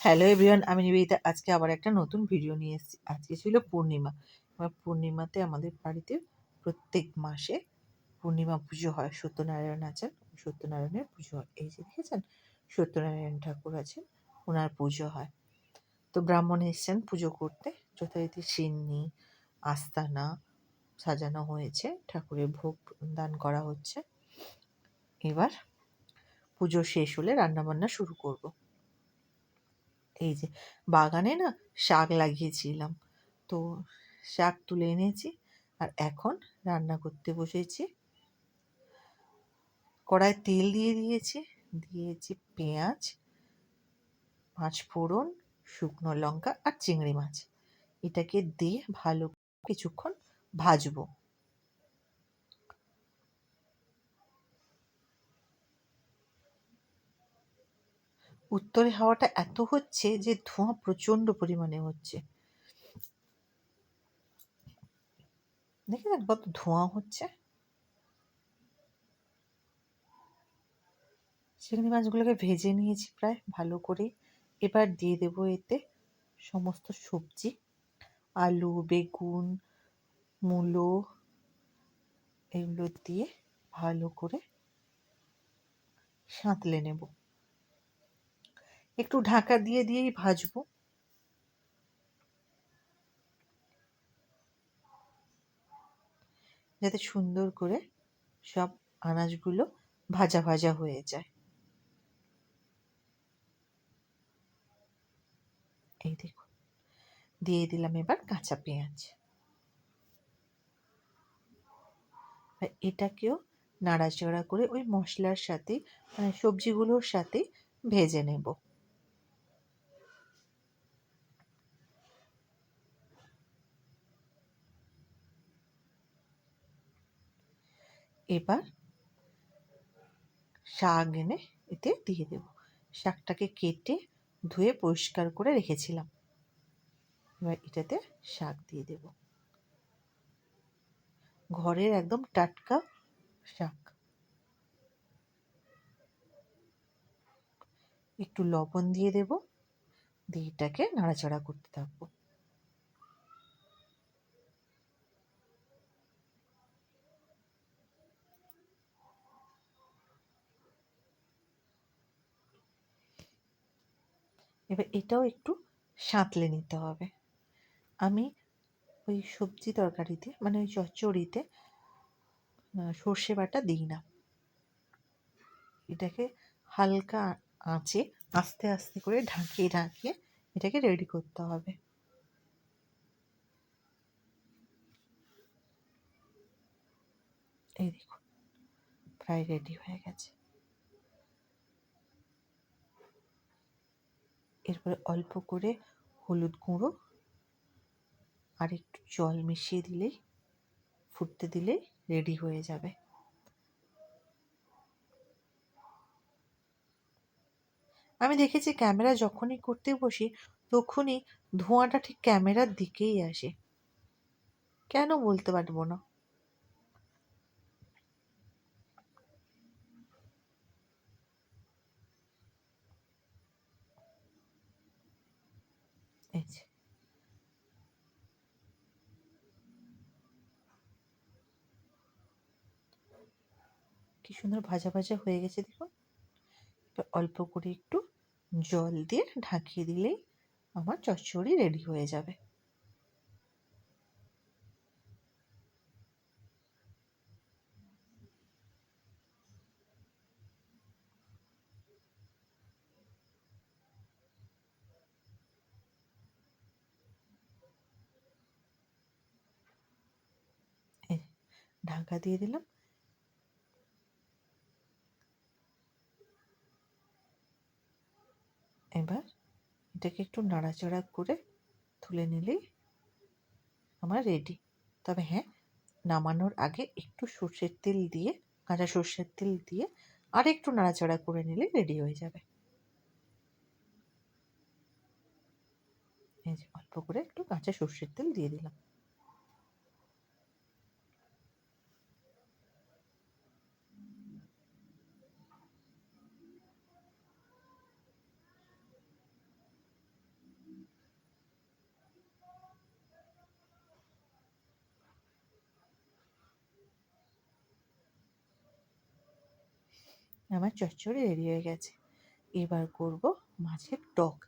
Hello everyone আমি নিবেদিতা। আজকে আবার একটা নতুন ভিডিও নিয়ে এসেছি। আজকে ছিল পূর্ণিমা। এবার পূর্ণিমাতে আমাদের বাড়িতে প্রত্যেক মাসে পূর্ণিমা পুজো হয়। সত্যনারায়ণ আছেন, সত্যনারায়ণের পুজো হয়। এই যে দেখেছেন, সত্যনারায়ণ ঠাকুর আছেন ওনার পুজো হয়। তো ব্রাহ্মণ এসছেন পুজো করতে। যথারীতি সিন্নি, আস্তানা সাজানো হয়েছে। ঠাকুরের ভোগ দান করা হচ্ছে। এবার পুজো শেষ হলে রান্নাবান্না শুরু করব। এই যে বাগানে না শাক লাগিয়েছিলাম। তো শাক তুলে এনেছি আর এখন রান্না করতে বসেছি। কড়ায় তেল দিয়ে দিয়েছি। দিয়েছি পেঁয়াজ, পাঁচ ফোড়ন, শুকনো লঙ্কা আর চিংড়ি মাছ। এটাকে দিয়ে ভালো কিছুক্ষণ ভাজবো। উত্তরে হাওয়াটা এত হচ্ছে যে ধোঁয়া প্রচণ্ড পরিমাণে হচ্ছে। দেখেছেন কত ধোঁয়া হচ্ছে। চিংড়ি মাছগুলোকে ভেজে নিয়েছি প্রায়, ভালো করে। এবার দিয়ে দেব এতে সমস্ত সবজি, আলু, বেগুন, মূলো, এগুলো দিয়ে ভালো করে সাঁতলে নেব। একটু ঢাকা দিয়ে দিয়েই ভাজবো। যাতে সুন্দর করে সব আনাজগুলো ভাজা ভাজা হয়ে যায়। এই দেখুন, দিয়ে দিলাম এবার কাঁচা পেঁয়াজ। এটাকেও নাড়াচাড়া করে ওই মশলার সাথে মানে সবজিগুলোর সাথে ভেজে নেব। এবার শাক এনে এতে দিয়ে দেব। শাকটাকে কেটে ধুয়ে পরিষ্কার করে রেখেছিলাম। এবার এটাতে শাক দিয়ে দেব। ঘরের একদম টাটকা শাক। একটু লবণ দিয়ে দেব। দিয়ে এটাকে নাড়াচাড়া করতে থাকব। এবার এটাও একটু সাঁতলে নিতে হবে। আমি ওই সবজি তরকারিতে মানে ওই চচ্চড়িতে সর্ষে বাটা দিই না। এটাকে হালকা আঁচে আস্তে আস্তে করে ঢাকিয়ে ঢাকিয়ে এটাকে রেডি করতে হবে। এই দেখুন, প্রায় রেডি হয়ে গেছে। এরপরে অল্প করে হলুদ গুঁড়ো আর একটু জল মিশিয়ে দিলেই ফুটতে দিলেই রেডি হয়ে যাবে। আমি দেখেছি ক্যামেরা যখনই করতে বসি, তখনই ধোঁয়াটা ঠিক ক্যামেরার দিকেই আসে। কেন বলতে পারব না এই যে কি সুন্দর ভাজা ভাজা হয়ে গেছে দেখুন। এবার অল্প করে একটু জল দিয়ে ঢাকিয়ে দিলেই আমার চচ্চড়ি রেডি হয়ে যাবে। ঢাকা দিয়ে দিলাম। এবার এটাকে একটু নাড়াচাড়া করে তুলে নিলেই আমার রেডি তবে হ্যাঁ নামানোর আগে একটু সর্ষের তেল দিয়ে, কাঁচা সর্ষের তেল দিয়ে আর একটু নাড়াচাড়া করে নিলে রেডি হয়ে যাবে। এই যে অল্প করে একটু কাঁচা সর্ষের তেল দিয়ে দিলাম। আমার চচ্চড়ি রেডি হয়ে গেছে। এবার করব মাছের টক।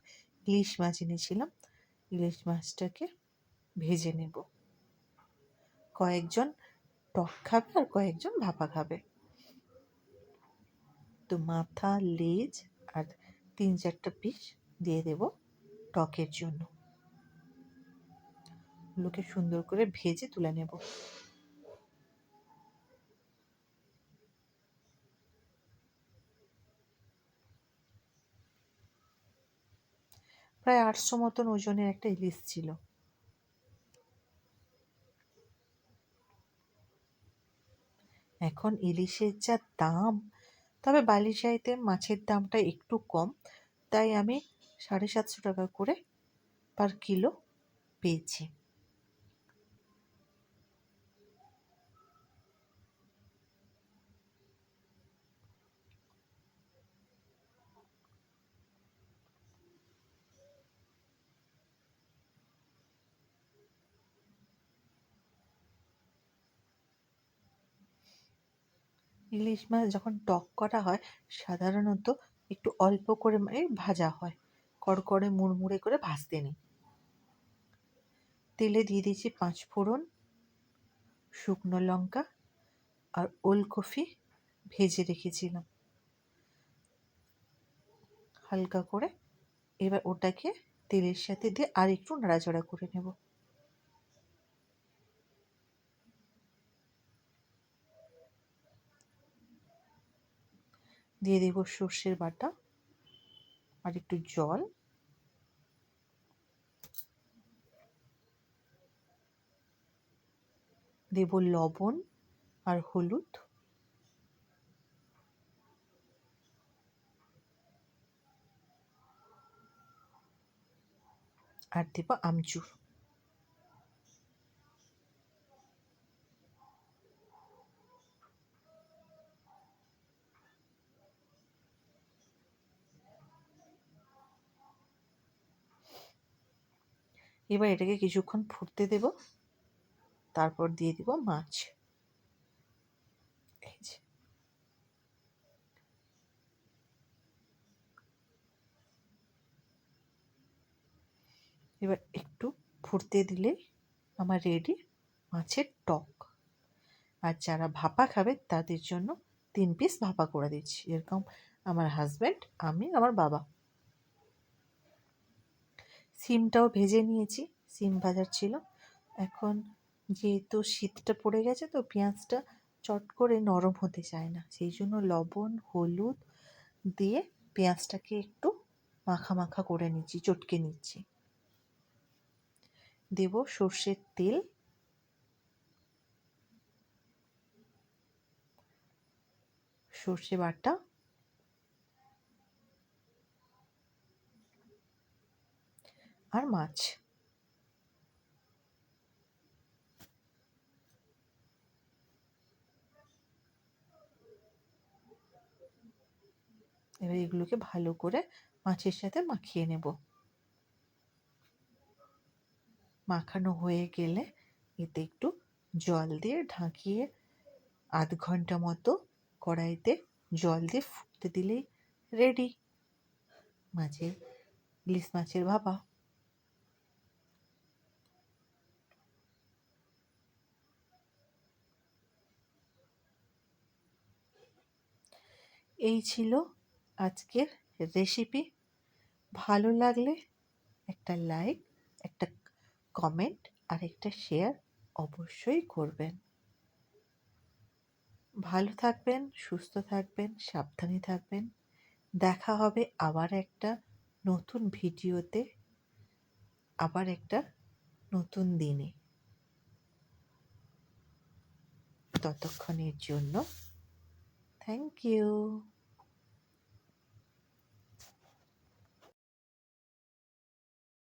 ইলিশ মাছ এনেছিলাম। ইলিশ মাছটাকে ভেজে নেব। কয়েকজন টক খাবে আর কয়েকজন ভাপা খাবে। তো মাথা, লেজ আর তিন চারটা পিস দিয়ে দেব টকের জন্য। লোকে সুন্দর করে ভেজে তুলে নেব। প্রায় আটশো মতন ওজনের একটা ইলিশ ছিল। এখন ইলিশের যা দাম, তবে বালিশাইতে মাছের দামটা একটু কম, তাই আমি সাড়ে সাতশো টাকা করে পার কিলো পেয়েছি। ইলিশ মাছ যখন টক করা হয়, সাধারণত একটু অল্প করে মানে ভাজা হয়। কড়কড়ে মুড়মুড়ে করে ভাজতে নিই। তেলে দিয়ে দিয়েছি পাঁচ ফোড়ন, শুকনো লঙ্কা আর ওলকফি ভেজে রেখেছিলাম। হালকা করে এবার ওটাকে তেলের সাথে দিয়ে আর একটু নাড়াচাড়া করে নেব। দিয়ে দেব সর্ষের বাটা আর একটু জল। দেব লবণ আর হলুদ। আর দেব আমচুর। এবার এটাকে কিছুক্ষণ ফুটতে দেব। তারপর দিয়ে দিব মাছ। এবার একটু ফুটতে দিলে আমার রেডি মাছের টক। আর যারা ভাপা খাবে তাদের জন্য তিন পিস ভাপা করে দিচ্ছি। এরকম আমার হাজব্যান্ড আমি, আমার বাবা। সিমটাও ভেজে নিয়েছি, সিম ভাজার ছিল। এখন যেহেতু শীতটা পড়ে গেছে তো পেঁয়াজটা চট করে নরম হতে চায় না। সেই জন্য লবণ, হলুদ দিয়ে পেঁয়াজটাকে একটু মাখা মাখা করে নিচ্ছি, চটকে নিচ্ছি। দেব সর্ষের তেল। সর্ষে বাটা আর মাছ। এবার এগুলোকে ভালো করে মাছের সাথে মাখিয়ে নেব। মাখানো হয়ে গেলে এতে একটু জল দিয়ে ঢাকিয়ে আধ ঘণ্টা মতো কড়াইতে জল দিয়ে ফুটতে দিলেই রেডি। মাছের, ইলিশ মাছের ভাপা। এই ছিল আজকের রেসিপি ভালো লাগলে একটা লাইক একটা কমেন্ট আর একটা শেয়ার অবশ্যই করবেন। ভালো থাকবেন, সুস্থ থাকবেন, সাবধানে থাকবেন। দেখা হবে আবার একটা নতুন ভিডিওতে, আবার একটা নতুন দিনে। ততক্ষণের জন্য Thank you.